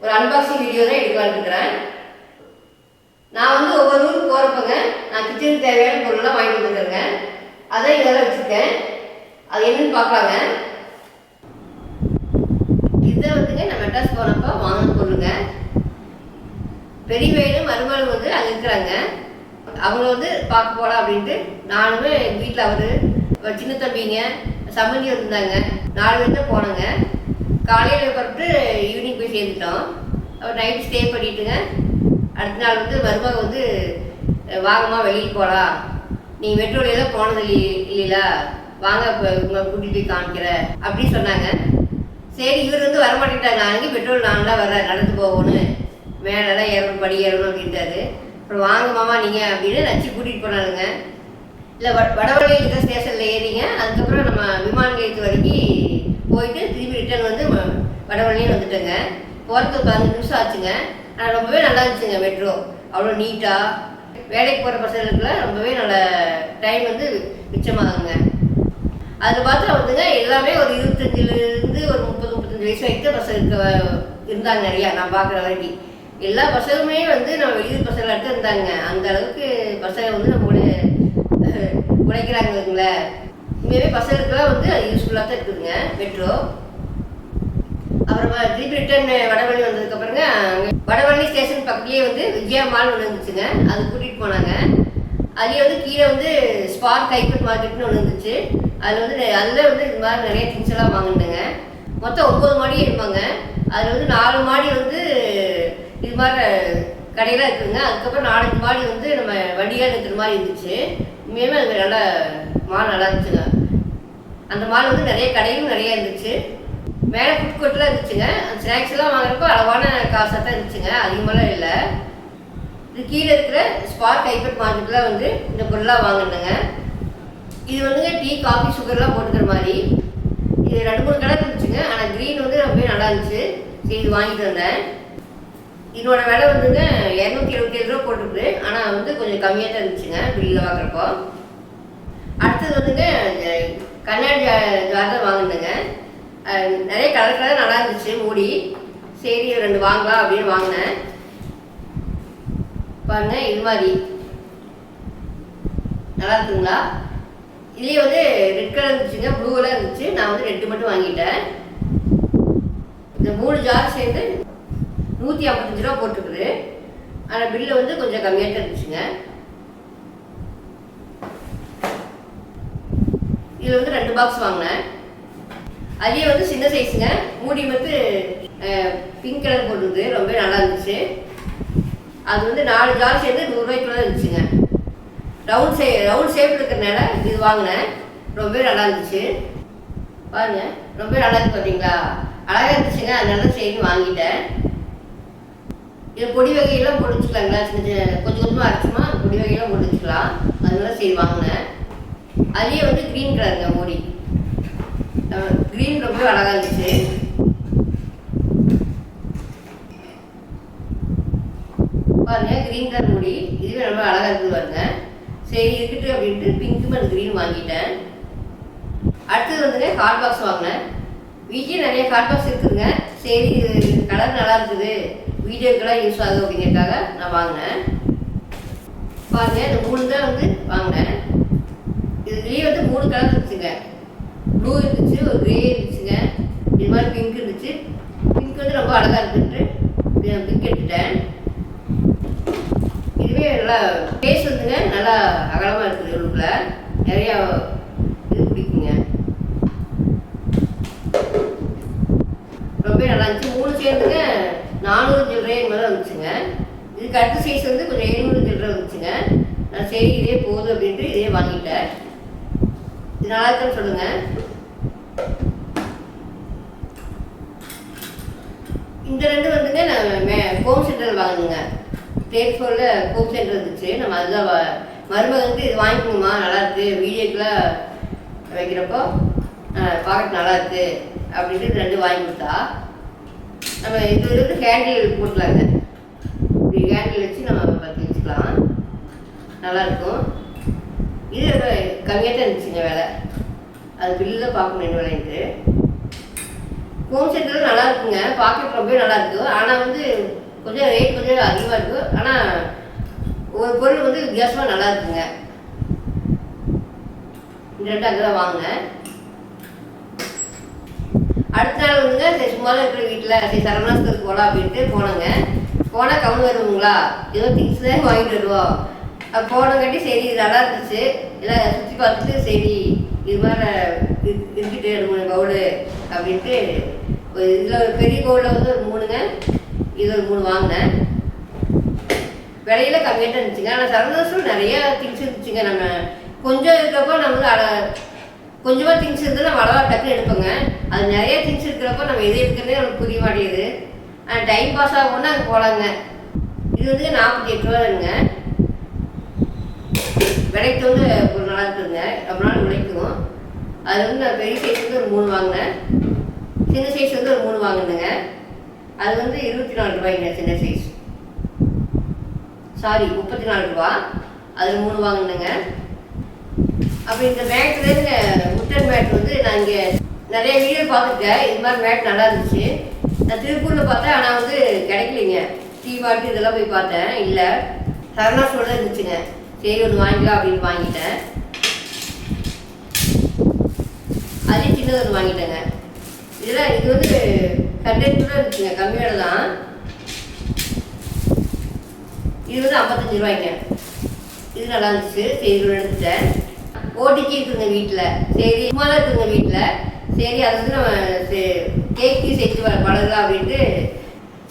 ஒரு unboxing video தான் எடுக்கலாம்னு இருக்கிறேன் நான் வந்து ஒவ்வொரு ஊருக்கு போகிறப்பங்க நான் கிச்சனுக்கு தேவையான பொருள்லாம் வாங்கிட்டு வந்துருக்கேங்க. அதான் இதெல்லாம் வச்சுருக்கேன். அது என்னன்னு பார்க்கலாங்க. இதுதான் வந்துங்க நான் மெட்ராஸ் போனப்போ வாங்கின பொருளுங்க. பெரிய வயலும் மருமகளும் வந்து அங்கே இருக்கிறாங்க. அவங்க வந்து பார்க்க போகலாம் அப்படின்ட்டு நானுமே எங்கள் வீட்டில் அவர் சின்ன தம்பிங்க சம்மந்தி இருந்தாங்க நாலு பேர் தான் போனோங்க. காலையில் புறப்பட்டு ஈவினிங் போய் சேர்ந்துட்டோம். அப்புறம் நைட் ஸ்டே பண்ணிட்டுங்க. அடுத்த நாள் வந்து வருமா வந்து வாங்கம்மா வெளியில் போகலாம் நீ தான் போனது இல்லை இல்லைங்களா வாங்க இப்போ உங்களை கூட்டிகிட்டு போய் காமிக்கிறேன். அப்படின்னு சொன்னாங்க. சரி இவர் வந்து வரமாட்டேட்டாங்க அங்கே பெட்ரோல் நான்லாம் வர நடந்து போகணும் மேலெல்லாம் ஏறணும் படி ஏறணும் அப்படின்ட்டாரு. அப்புறம் வாங்க மாமா நீங்கள் அப்படின்னு நச்சு கூட்டிகிட்டு போனானுங்க இல்லை வட வடவழி இருக்கிற ஸ்டேஷனில் ஏறிங்க. அதுக்கப்புறம் நம்ம விமான நிலையத்து வரைக்கும் போயிட்டு திரும்பி ரிட்டர்ன் வந்து ம- வந்துட்டேங்க. போகிறதுக்கு பதினஞ்சு நிமிஷம் ஆச்சுங்க. ஆனால் ரொம்பவே நல்லா இருந்துச்சுங்க மெட்ரோ அவ்வளோ நீட்டாக வேலைக்கு போகிற பசங்களுக்குலாம் ரொம்பவே நல்ல டைம் வந்து மிச்சமாகுங்க. அது பார்த்தா வந்துங்க எல்லாமே ஒரு இருபத்தஞ்சிலேருந்து ஒரு முப்பது முப்பத்தஞ்சு வயசு வரைக்கும் பசங்க இருக்க- இருந்தாங்க நிறையா நான் பார்க்குற வரைக்கும். எல்லா பசங்களுமே வந்து நம்ம வெளியூர் பசங்களாட்டம் இருந்தாங்க. அந்த அளவுக்கு பசங்க வந்து நம்ம கூட உழைக்கிறாங்கங்களே உண்மையாகவே பசங்களுக்குலாம் வந்து அது யூஸ்ஃபுல்லாக தான் இருக்குதுங்க மெட்ரோ அப்புறமா திருப்பி ரிட்டர்ன் வடவள்ளி வந்ததுக்கப்புறங்க அப்புறங்க வடவள்ளி ஸ்டேஷன் பக்கத்துலேயே வந்து விஜயா மால் ஒன்று இருந்துச்சுங்க. அது கூட்டிகிட்டு போனாங்க. அதுலேயே வந்து கீழே வந்து ஸ்பார்க் ஹைப்பர் மார்க்கெட்னு ஒன்று இருந்துச்சு. அதில் வந்து அதில் வந்து இது மாதிரி நிறைய திங்ஸ் எல்லாம் வாங்கினுங்க. மொத்தம் ஒம்பது மாடி இருப்பாங்க அதில் வந்து நாலு மாடி வந்து இது மாதிரி கடையெல்லாம் இருக்குதுங்க. அதுக்கப்புறம் நாலஞ்சு மாடி வந்து நம்ம வண்டியாக நிற்கிற மாதிரி இருந்துச்சு. உண்மையுமே அது நல்லா மால் நல்லா இருந்துச்சுங்க. அந்த மால் வந்து நிறைய கடையும் நிறைய இருந்துச்சு. மேலே ஃபுட் கோர்ட்லாம் இருந்துச்சுங்க. அந்த ஸ்நாக்ஸ் எல்லாம் வாங்குறப்போ அளவான காசாக தான் இருந்துச்சுங்க. அதிகமாலாம் இல்லை. இது கீழே இருக்கிற ஸ்பார்க் ஹைப்பர் மார்க்கெட்டில் வந்து இந்த பொருளாக வாங்கினேங்க. இது வந்துங்க டீ காஃபி சுகர்லாம் போட்டுக்கிற மாதிரி. இது ரெண்டு மூணு கலர் இருந்துச்சுங்க. ஆனால் க்ரீன் வந்து ரொம்பவே நல்லா இருந்துச்சு. சரி இது வாங்கிட்டு வந்தேன். இதோட விலை வந்துங்க இரநூத்தி எழுபத்தி ஏழு ரூபா போட்டுருக்குது ஆனால் வந்து கொஞ்சம் கம்மியாக தான் இருந்துச்சுங்க. பில்லில் வாங்குறப்போ. அடுத்தது வந்துங்க கண்ணாடி ஜா- தான் வாங்கினேங்க. நிறைய கலர் கலர் நல்லா இருந்துச்சு மூடி. சரி ரெண்டு வாங்கலாம் அப்படின்னு வாங்கினேன். பாருங்க இது மாதிரி. நல்லா இருக்குங்களா? இதுலேயே வந்து ரெட் கலர் இருந்துச்சுங்க ப்ளூவெல்லாம் இருந்துச்சு. நான் வந்து ரெட்டு மட்டும் வாங்கிட்டேன். இந்த மூணு ஜார் சேர்ந்து நூற்றி ஐம்பத்தஞ்சு ரூபா போட்டுருக்குது. ஆனால் பில்லு வந்து கொஞ்சம் கம்மியாக தான் இருந்துச்சுங்க. இதில் வந்து ரெண்டு பாக்ஸ் வாங்கினேன். அதே வந்து சின்ன சைஸுங்க மூடி வந்து பிங்க் கலர் போட்டுருந்து ரொம்ப நல்லா இருந்துச்சு. அது வந்து நாலு ஜார் சேர்ந்து நூறுரூவாய்க்குள்ள இருந்துச்சுங்க. ரவுண்ட் சே ரவுண்ட் ஷேப்பில் இருக்கிறனால இது வாங்கினேன். ரொம்பவே நல்லா இருந்துச்சு. பாருங்க. ரொம்ப நல்லா இருக்கு பார்த்தீங்களா அழகாக இருந்துச்சுங்க. அதனால சரி வாங்கிட்டேன். இது பொடி வகையெல்லாம் போட்டு வச்சுக்கலாங்களா? சின்ன சின்ன கொஞ்சம் கொஞ்சமாக அரைச்சுமா? பொடி வகையெல்லாம் போட்டு வச்சுக்கலாம். அதனால சரி வாங்கினேன். அதுலேயே வந்து க்ரீன் கலருங்க மூடி க்ரீன் ரொம்ப அழகாக இருந்துச்சு. பாருங்க க்ரீன் கலர் முடி இதுவே ரொம்ப அழகாக இருக்குது பாருங்க. சரி இருக்கட்டும் அப்படின்ட்டு பிங்க் மண்ட் க்ரீன் வாங்கிட்டேன். அடுத்தது வந்துங்க ஹாட் பாக்ஸ் வாங்கினேன். வீட்லேயே நிறைய ஹாட் பாக்ஸ் இருக்குதுங்க. சரி கலர் நல்லா இருக்குது. வீடியோக்கெல்லாம் யூஸ் ஆகுது அப்படிங்கிறதுக்காக நான் வாங்கினேன். பாருங்க இந்த மூணு தான் வந்து வாங்கினேன். இதுலேயே வந்து மூணு கலர் இருந்துச்சுங்க. ப்ளூ இருந்துச்சு ஒரு கிரே இருந்துச்சுங்க. இது மாதிரி பிங்க் இருந்துச்சு. பிங்க் வந்து ரொம்ப அழகாக இருக்குன்ட்டு பிங்க் எடுத்துட்டேன். இதுவே நல்லா ஃபேஸ் வந்துங்க நல்லா அகலமாக இருக்குது உள்ளுக்குள்ள. நிறையா இது பிடிக்குங்க. ரொம்ப நல்லா இருந்துச்சு. மூணு சேர்ந்துங்க நானூறு சில்லறை இது மாதிரி வந்துச்சுங்க இதுக்கு அடுத்த சைஸ் வந்து கொஞ்சம் எழுநூறு சில்லறை வந்துச்சுங்க நான் சரி இதே போதும் அப்படின்ட்டு இதே வாங்கிட்டேன். நல்லா இருக்குன்னு சொல்லுங்கள் இந்த ரெண்டு வந்துங்க நான் மே ஹோம் சென்டர் வாங்கணுங்க தேர்ட் ஃபோரில் ஹோம் சென்டர் இருந்துச்சு. நம்ம அதுதான் மருமகனுக்கு இது வாங்கிக்கணுமா? நல்லா இருக்கு. வீடியோக்கெலாம் வைக்கிறப்போ பாக்கெட் நல்லா இருக்கு. அப்படின்ட்டு இது ரெண்டு வாங்கி கொடுத்தா. நம்ம இது வந்து கேண்டில் போட்டுக்கலாங்க. இப்படி கேண்டில் வச்சு நம்ம பற்றி வச்சுக்கலாம். நல்லா இருக்கும். இது கம்மியாக தான் இருந்துச்சுங்க விலை. அது பில்லில் பார்க்கணும் என்ன வேலைன்ட்டு ஹோம் சென்டர் நல்லா இருக்குங்க. பார்க்க ரொம்ப நல்லா இருக்கு. ஆனால் வந்து கொஞ்சம் ரேட் கொஞ்சம் அதிகமாக இருக்கு. ஆனால் ஒரு பொருள் வந்து வித்தியாசமாக நல்லா இருக்குங்க. இந்த ரெண்டு அங்கே தான் வாங்க அடுத்த நாள் வந்துங்க சரி சும்மா இருக்கிற வீட்டில் சரி சரவணாஸ்தருக்கு போகலாம் அப்படின்ட்டு போனோங்க. போனால் கவுன் வருவங்களா? ஏதோ திங்ஸ் தான் வாங்கிட்டு வருவோம். போனங்காட்டி சரி நல்லா இருந்துச்சு எல்லாம் சுற்றி பார்த்துட்டு சரி இது மாதிரி இருக்கிட்டு ரெண்டு மூணு பவுலு அப்படின்ட்டு ஒரு இதில் ஒரு பெரிய பவுலில் வந்து ஒரு மூணுங்க இது ஒரு மூணு வாங்கினேன். விலையில கம்மியாக தான் இருந்துச்சுங்க. ஆனால் சரதோஷம் நிறைய திங்ஸ் இருந்துச்சுங்க. நம்ம கொஞ்சம் இருக்கிறப்போ நம்ம அட கொஞ்சமாக திங்ஸ் இருந்தால் நம்ம அளவாக டக்குன்னு எடுப்போங்க. அது நிறைய திங்ஸ் இருக்கிறப்போ நம்ம எது எடுக்கிறதே நமக்கு புரிய மாட்டேங்குது. ஆனால் டைம் பாஸ் ஆகும்னா அங்கே போகலாங்க இது வந்து நாற்பத்தி எட்டு ரூபாங்க விலைக்கு வந்து ஒரு நல்லா இருக்குதுங்க ரொம்ப நாள் உழைக்கும் அது வந்து நான் பெரிய சைஸ் வந்து ஒரு மூணு வாங்கினேன். சின்ன சைஸ் வந்து ஒரு மூணு வாங்கினேங்க. அது வந்து இருபத்தி நாலு ரூபாய்ங்க சின்ன சைஸ் சாரி முப்பத்தி நாலு ரூபா. அதில் மூணு வாங்கினேங்க. அப்புறம் இந்த மேட்லேருந்து முட்டன் மேட் வந்து நான் இங்கே நிறைய வீடியோ பார்த்துருக்கேன். இது மாதிரி மேட் நல்லா இருந்துச்சு. நான் திருப்பூரில் பார்த்தேன் ஆனால் வந்து கிடைக்கலைங்க. டீ வாட்டு இதெல்லாம் போய் பார்த்தேன். இல்லை சரணாசோட இருந்துச்சுங்க. சரி ஒன்று வாங்கிக்கலாம் அப்படின்னு வாங்கிட்டேன். அதே சின்னது ஒன்று வாங்கிட்டேங்க. இதெல்லாம் இது வந்து கண்டென்ட் கூட இருக்குங்க கம்மியோட தான். இது வந்து ஐம்பத்தஞ்சு ரூபாய்ங்க. இது நல்லா இருந்துச்சு. சரி இது எடுத்துட்டேன். ஓட்டிக்கு இருக்குங்க வீட்டில். சரி சும்மா இருக்குங்க வீட்டில். சரி அது வந்து நம்ம கேக்கு செஞ்சு வர பழகலாம் அப்படின்ட்டு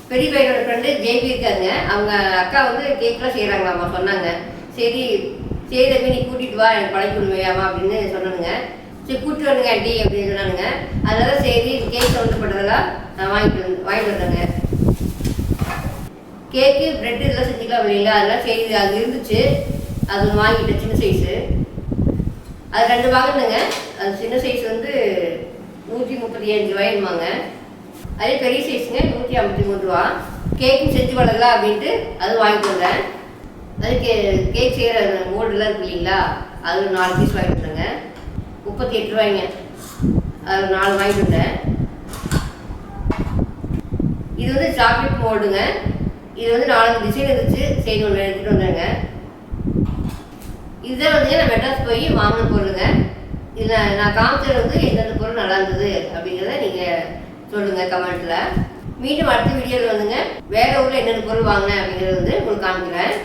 பெரிய பையனோட ஃப்ரெண்டு ஜேபி இருக்காங்க. அவங்க அக்கா வந்து கேக்லாம் செய்கிறாங்களாம்மா சொன்னாங்க. சரி சரி தம்பி நீ கூட்டிகிட்டு வா எனக்கு பழக்கி விடுவையாமா அப்படின்னு சொன்னானுங்க. சரி கூப்பிட்டு வந்துங்க ஆண்டி அப்படின்னு சொன்னானுங்க. அதனால சரி கேக் சம்மந்தப்பட்டதெல்லாம் நான் வாங்கிட்டு வந்து வாங்கிட்டு வந்தேங்க. கேக்கு பிரெட் இதெல்லாம் செஞ்சுக்கலாம் இல்லைங்களா அதெல்லாம் சரி அது இருந்துச்சு. அது வாங்கிட்டேன் சின்ன சைஸு அது ரெண்டு வாங்கினேங்க. அது சின்ன சைஸ் வந்து நூற்றி முப்பத்தி அஞ்சு ரூபாயிருமாங்க அதே பெரிய சைஸுங்க நூற்றி ஐம்பத்தி மூணு ரூபா. கேக்கும் செஞ்சு வளரலாம் அப்படின்ட்டு அது வாங்கிட்டு வந்தேன். அது கே கேக் செய்கிற மோல்டுலாம் இருக்கு இல்லைங்களா? அது ஒரு நாலு பீஸ் வாங்கிட்டு வந்தேங்க. முப்பத்தி எட்டு ரூபாய்ங்க. அது நாலு வாங்கிட்டு வந்தேன். இது வந்து சாக்லேட் மோல்டுங்க இது வந்து நாலஞ்சு டிசைன் இருந்துச்சு. சரி ஒன்று எடுத்துகிட்டு வந்தேங்க. இதுதான் வந்து நான் மெட்ராஸ் போய் வாங்கின பொருளுங்க. இதில் நான் காமிச்சது வந்து எந்தெந்த பொருள் நல்லா இருந்தது அப்படிங்கிறத நீங்கள் சொல்லுங்கள் கமெண்ட்டில் மீண்டும் அடுத்த வீடியோவில் வந்துங்க. வேற ஊரில் என்னென்ன பொருள் வாங்கினேன் அப்படிங்கிறது வந்து உங்களுக்கு காமிக்கிறேன்.